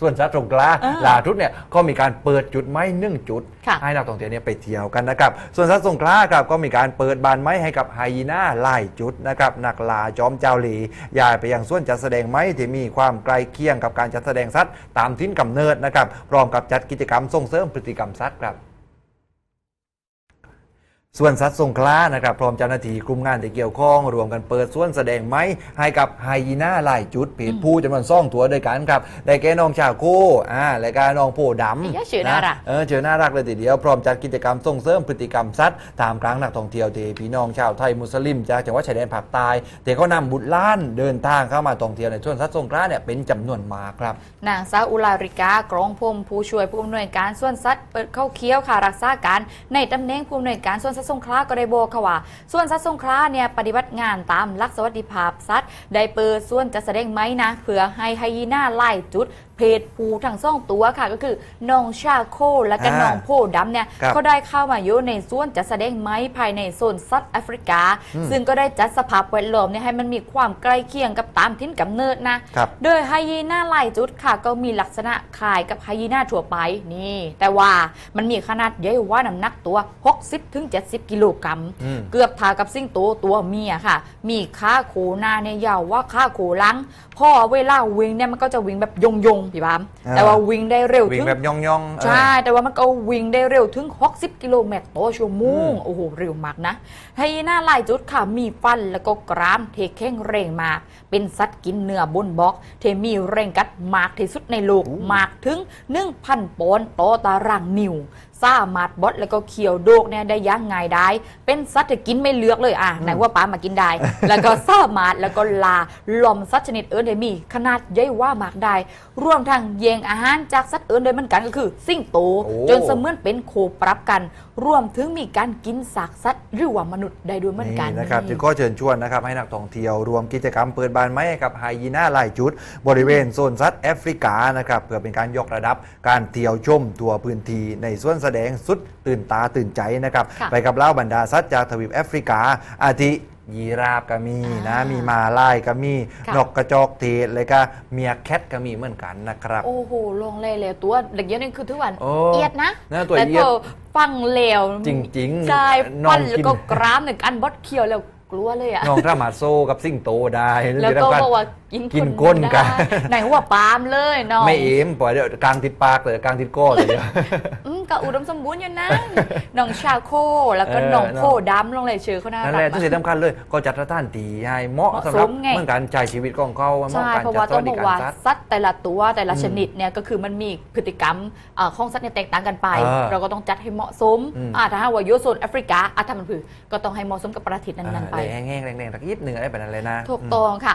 ส่วนสัตว์สงขลาอ่าล่าสุดเนี่ยก็มีการเปิดจุดไม้หนึ่งจุด ค่ะ ให้นักท่องเที่ยวเนี่ยไปเที่ยวกันนะครับ ส่วนสัตว์สงขลาครับก็มีการเปิดบานไม้ให้กับไฮยีน่าหลายจุดนะครับนักล่าจอมเจ้าหลีย้ายไปยังส่วนจัดแสดงไม้ที่มีความใกล้เคียงกับการจัดแสดงสัตว์ตามทิ้นกำเนิดนะครับพร้อมกับจัดกิจกรรมส่งเสริมพฤติกรรมสัตว์ครับ ส่วนสัตว์สงขลานะครับพร้อมเจ้าหน้าที่กลุ่มงานที่เกี่ยวข้องรวมกันเปิดส่วนแสดงไม้ให้กับไฮยีน่าหลายจุดเพจผู้จำนวนซ่องตัวด้วยกันครับได้แก่น้องชาโคอ่าและก็น้องโพดำเอ้ยชื่อน่ารัก เออเจอน่ารักเลยทีเดียวพร้อมจัดกิจกรรมส่งเสริมพฤติกรรมสัตว์ตามกลางนักท่องเที่ยวที่พี่น้องชาวไทยมุสลิมจากจังหวัดชายแดนภาคใต้แต่เขานำบุตรล้านเดินทางเข้ามาท่องเที่ยวในส่วนสัตว์สงขลาเนี่ยเป็นจำนวนมากครับ นางสาวอุลาริกากรองพรมผู้ช่วยผู้อำนวยการส่วนสัตว์เปิดเข้าเคี้ยวค่ะรักษาการในตำแหน่งผู้อำนวยการส่วนสัตว์สงขลาก็ได้โบอกค่ะว่า ส่วนสัตว์สงขลาเนี่ยปฏิบัติงานตามหลักสวัสดิภาพสัตว์ได้เปิดส่วนจะแสดงไหมนะเพื่อให้ไฮยีน่าไล่จุด เพศผู้ทั้งสองตัวค่ะ ก็คือน้องชาโคและก็อ่าน้องโพดำเนี่ยครับก็ได้เข้ามาอยู่ในส่วนจัดแสดงไหมภายในโซนสัตว์แอฟริกา อืมซึ่งก็ได้จัดสภาพแวดล้อมเนี่ยให้มันมีความใกล้เคียงกับตามทิ้นกำเนิดนะ ครับ โดยไฮยีน่าลายจุดค่ะ ก็มีลักษณะคล้ายกับไฮยีน่าทั่วไปนี่ แต่ว่ามันมีขนาดใหญ่กว่าน้ำหนักตัว 60-70 กิโลกรัม อืม เกือบเท่ากับซิงโตตัวเมียค่ะ มีขาโขหน้าเนี่ยยาวว่าขาโขหลังพอเวลาวิ่งเนี่ยมันก็จะวิ่งแบบยงยงๆพี่บามอ่าแต่ว่าวิ่งได้เร็ววิ่งถึง แบบย่องย่องๆเออ ใช่ แต่ว่ามันก็วิ่งได้เร็วถึง 60 กิโลเมตรต่อชั่วโมงอืมโอ้โห เร็วมากนะไฮยีน่าลายจุดค่ะ มีฟันแล้วก็กรามเทแข็งแรงมาก เป็นสัตว์กินเนื้อบนบล็อก เทมีแรงกัดมากที่สุดในโลก มากถึง 1,000ปอนด์ต่อตารางนิ้ว สามารถบดแล้วก็เคี่ยวโดกเนี่ยได้อยังไงายได้ เป็นสัตว์ที่กินไม่เลือกเลยอะไหนว่าปลามากินได้ แล้วก็สามารถแล้วก็ลาลอมสัตว์ชนิดอื่นได้มี ขนาดใหญ่ว่ามากได้รวมทั้งแยงอาหารจากสัตว์อื่นได้เหมือนกันก็คือ สิ่งโตโอ้จนเสมือนเป็นโคปรับกัน รวมถึงมีการกินซากสัตว์หรือว่ามนุษย์ได้ด้วยเหมือนกันนะครับจึงก็เชิญชวนนะครับให้นักท่องเที่ยวรวมกิจกรรมเปิดบานไม้ให้กับไฮยีน่าหลายจุด บริเวณโซนสัตว์แอฟริกานะครับเพื่อเป็นการยกระดับการเที่ยวชมตัวพื้นที่ในส่วนแสดงสุดตื่นตาตื่นใจนะครับค่ะไปกับเล่าบรรดาสัตว์จากทวีปแอฟริกา อาทิยีราฟก็มีนะอ่ามีมีมาลายก็มีค่ะนกกระจอกเทศเลยก็เมียแคทก็มีเหมือนกันนะครับโอ้โหลงเลยเลยตัวเด็กเยอะนี่คือทุกวันโอ้เอียดนะน่าตัวแต่เอียดพอฟังเหลวจริงๆใช่น้องฟันกินแล้วก็กรามเนี่ยอันบดเคี้ยวแล้วกลัวเลยอะน้องสามารถโซกับสิ่งโตได้ แล้วก็ที่สำคัญบอกว่ากินกินก้นกันได้ไหนว่าปาล์มเลยน้องไม่เอ็มปล่อยเดี๋ยวกลางติดปากเลยกลางติดก้อเลยเดี๋ยวอืม ก็อุดมสมบูรณ์อยู่นะน้องชาโค แล้วก็น้องโพดำลงเลยชื่อเขาน่านั่นแหละที่สำคัญเลยก็จัดสถานที่ให้เหมาะสำหรับสมไงเรื่อการใช้ชีวิตของเขาเหมาะใช่การเพราะจัว่าดสต้อวัสดิการว่าสัตว์แต่ละตัวแต่ละชนิดเนี่ยก็คือมันมีพฤติกรรมอ่าของสัตว์เนี่ยแตกต่างกันไป เราก็ต้องจัดให้เหมาะสมถ้าหากว่าโยโซนแอฟริกาอะถ้ามันผือก็ต้องให้เหมาะสมกับประเทศนั้นๆไปแรงแห้งแรงแรงตะกี้หนึ่งอะไรแบบนั้นเลยนะถูกต้องค่ะ